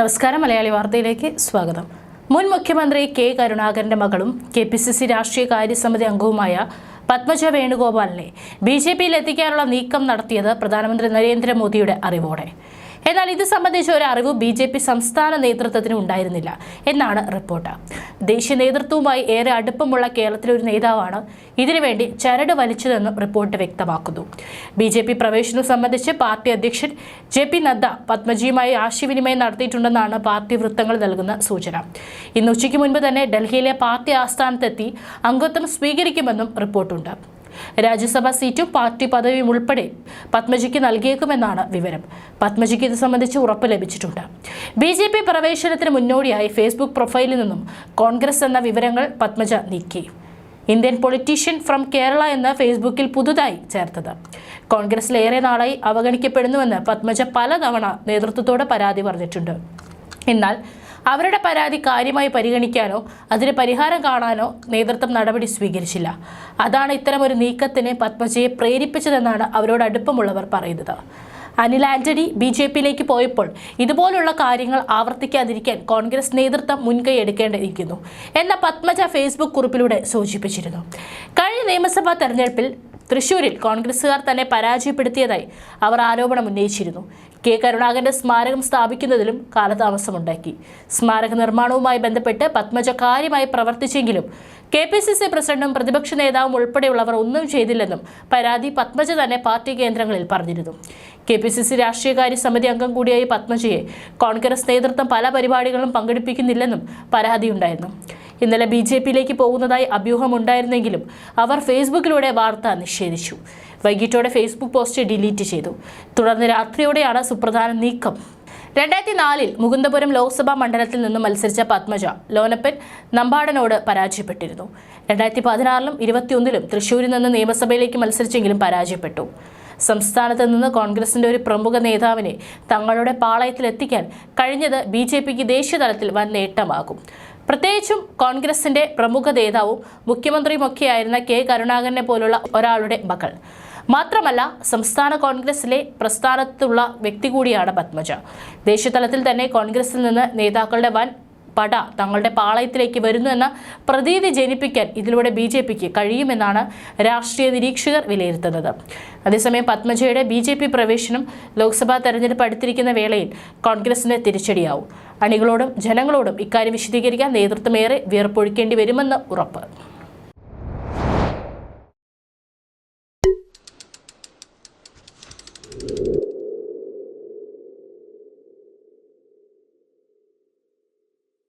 നമസ്കാരം മലയാളി വാർത്തയിലേക്ക് സ്വാഗതം. മുൻ മുഖ്യമന്ത്രി കെ കരുണാകരന്റെ മകളും കെ പി സി സി രാഷ്ട്രീയ കാര്യസമിതി അംഗവുമായ പത്മജ വേണുഗോപാലിനെ ബി ജെ പിയിൽ എത്തിക്കാനുള്ള നീക്കം നടത്തിയത് പ്രധാനമന്ത്രി നരേന്ദ്രമോദിയുടെ അറിവോടെ. എന്നാൽ ഇത് സംബന്ധിച്ച ഒരു അറിവ് ബി ജെ പി സംസ്ഥാന നേതൃത്വത്തിന് ഉണ്ടായിരുന്നില്ല എന്നാണ് റിപ്പോർട്ട്. ദേശീയ നേതൃത്വവുമായി ഏറെ അടുപ്പമുള്ള കേരളത്തിലെ ഒരു നേതാവാണ് ഇതിനുവേണ്ടി ചരട് വലിച്ചതെന്നും റിപ്പോർട്ട് വ്യക്തമാക്കുന്നു. ബി ജെ പി പ്രവേശനം സംബന്ധിച്ച് പാർട്ടി അധ്യക്ഷൻ ജെ പി നദ്ദ പത്മജിയുമായി ആശയവിനിമയം നടത്തിയിട്ടുണ്ടെന്നാണ് പാർട്ടി വൃത്തങ്ങൾ നൽകുന്ന സൂചന. ഇന്ന് ഉച്ചയ്ക്ക് മുൻപ് തന്നെ ഡൽഹിയിലെ പാർട്ടി ആസ്ഥാനത്തെത്തി അംഗത്വം സ്വീകരിക്കുമെന്നും റിപ്പോർട്ടുണ്ട്. രാജ്യസഭാ സീറ്റും പാർട്ടി പദവിയും ഉൾപ്പെടെ പത്മജിക്ക് നൽകിയേക്കുമെന്നാണ് വിവരം. പത്മജിക്ക് ഇത് സംബന്ധിച്ച് ഉറപ്പ് ലഭിച്ചിട്ടുണ്ട്. ബി ജെ പി പ്രവേശനത്തിന് മുന്നോടിയായി ഫേസ്ബുക്ക് പ്രൊഫൈലിൽ നിന്നും കോൺഗ്രസ് എന്ന വിവരങ്ങൾ പത്മജ നീക്കി. ഇന്ത്യൻ പൊളിറ്റീഷ്യൻ ഫ്രം കേരള എന്ന് ഫേസ്ബുക്കിൽ പുതുതായി ചേർത്തത്. കോൺഗ്രസിലേറെ നാളായി അവഗണിക്കപ്പെടുന്നുവെന്ന് പത്മജ പലതവണ നേതൃത്വത്തോട് പരാതി പറഞ്ഞിട്ടുണ്ട്. എന്നാൽ അവരുടെ പരാതി കാര്യമായി പരിഗണിക്കാനോ അതിന് പരിഹാരം കാണാനോ നേതൃത്വം നടപടി സ്വീകരിച്ചില്ല. അതാണ് ഇത്തരമൊരു നീക്കത്തിന് പത്മജയെ പ്രേരിപ്പിച്ചതെന്നാണ് അവരോട് അടുപ്പമുള്ളവർ പറയുന്നത്. അനിൽ ആന്റണി ബി ജെ പിയിലേക്ക് പോയപ്പോൾ ഇതുപോലുള്ള കാര്യങ്ങൾ ആവർത്തിക്കാതിരിക്കാൻ കോൺഗ്രസ് നേതൃത്വം മുൻകൈ എടുക്കേണ്ടിയിരിക്കുന്നു എന്ന പത്മജ ഫേസ്ബുക്ക് കുറിപ്പിലൂടെ സൂചിപ്പിച്ചിരുന്നു. കഴിഞ്ഞ നിയമസഭാ തെരഞ്ഞെടുപ്പിൽ തൃശൂരിൽ കോൺഗ്രസുകാർ തന്നെ പരാജയപ്പെടുത്തിയതായി അവർ ആരോപണം ഉന്നയിച്ചിരുന്നു. കെ കരുണാകരന്റെ സ്മാരകം സ്ഥാപിക്കുന്നതിലും കാലതാമസമുണ്ടാക്കി. സ്മാരക നിർമ്മാണവുമായി ബന്ധപ്പെട്ട് പത്മജ കാര്യമായി പ്രവർത്തിച്ചെങ്കിലും കെ പി സി സി പ്രസിഡന്റും പ്രതിപക്ഷ നേതാവും ഉൾപ്പെടെയുള്ളവർ ഒന്നും ചെയ്തില്ലെന്നും പരാതി പത്മജ തന്നെ പാർട്ടി കേന്ദ്രങ്ങളിൽ പറഞ്ഞിരുന്നു. കെ പി സി സി രാഷ്ട്രീയകാര്യ സമിതി അംഗം കൂടിയായ പത്മജയെ കോൺഗ്രസ് നേതൃത്വം പല പരിപാടികളും പങ്കെടുപ്പിക്കുന്നില്ലെന്നും പരാതിയുണ്ടായിരുന്നു. ഇന്നലെ ബി ജെ പിയിലേക്ക് പോകുന്നതായി അഭ്യൂഹമുണ്ടായിരുന്നെങ്കിലും അവർ ഫേസ്ബുക്കിലൂടെ വാർത്ത നിഷേധിച്ചു. വൈകിട്ടോടെ ഫേസ്ബുക്ക് പോസ്റ്റ് ഡിലീറ്റ് ചെയ്തു. തുടർന്ന് രാത്രിയോടെയാണ് സുപ്രധാന നീക്കം. രണ്ടായിരത്തി നാലിൽ മുകുന്ദപുരം ലോക്സഭാ മണ്ഡലത്തിൽ നിന്നും മത്സരിച്ച പത്മജ ലോനപ്പൻ നമ്പാടനോട് പരാജയപ്പെട്ടിരുന്നു. രണ്ടായിരത്തി പതിനാറിലും ഇരുപത്തിയൊന്നിലും തൃശ്ശൂരിൽ നിന്ന് നിയമസഭയിലേക്ക് മത്സരിച്ചെങ്കിലും പരാജയപ്പെട്ടു. സംസ്ഥാനത്ത് നിന്ന് കോൺഗ്രസിന്റെ ഒരു പ്രമുഖ നേതാവിനെ തങ്ങളുടെ പാളയത്തിലെത്തിക്കാൻ കഴിഞ്ഞത് ബി ജെ പിക്ക് ദേശീയ തലത്തിൽ വൻ നേട്ടമാകും. പ്രത്യേകിച്ചും കോൺഗ്രസിന്റെ പ്രമുഖ നേതാവും മുഖ്യമന്ത്രിയുമൊക്കെയായിരുന്ന കെ കരുണാകരനെ പോലുള്ള ഒരാളുടെ മകൾ. മാത്രമല്ല സംസ്ഥാന കോൺഗ്രസിലെ പ്രസ്ഥാനത്തുള്ള വ്യക്തി കൂടിയാണ് പത്മജ. ദേശീയതലത്തിൽ തന്നെ കോൺഗ്രസിൽ നിന്ന് നേതാക്കളുടെ വൻ പട തങ്ങളുടെ പാളയത്തിലേക്ക് വരുന്നുവെന്ന പ്രതീതി ജനിപ്പിക്കാൻ ഇതിലൂടെ ബി ജെ പിക്ക് കഴിയുമെന്നാണ് രാഷ്ട്രീയ നിരീക്ഷകർ വിലയിരുത്തുന്നത്. അതേസമയം പത്മജയുടെ ബി ജെ പി പ്രവേശനം ലോക്സഭാ തെരഞ്ഞെടുപ്പ് അടുത്തിരിക്കുന്ന വേളയിൽ കോൺഗ്രസിന് തിരിച്ചടിയാവും. അണികളോടും ജനങ്ങളോടും ഇക്കാര്യം വിശദീകരിക്കാൻ നേതൃത്വമേറെ വിയർപ്പൊഴിക്കേണ്ടി വരുമെന്ന് ഉറപ്പ്.